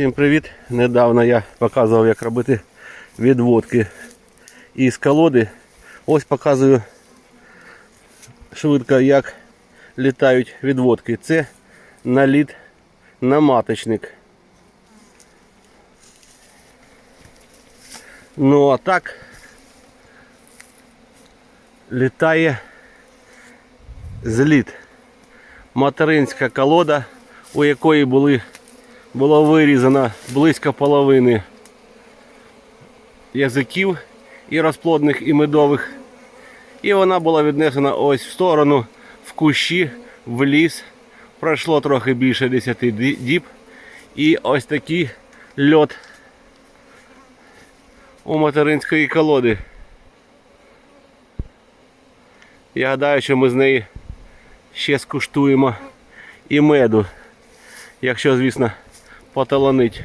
Всім привіт! Недавно я показував, як робити відводки із колоди. Ось показую швидко, як літають відводки. Це наліт на маточник. Ну а так літає зліт. Материнська колода, у якої були було вирізано близько половини язиків і розплодних, і медових. І вона була віднесена ось в сторону, в кущі, в ліс. Пройшло трохи більше 10 діб. І ось такий льот у материнської колоди. Я гадаю, що ми з неї ще скуштуємо і меду. Якщо, звісно, поталанить.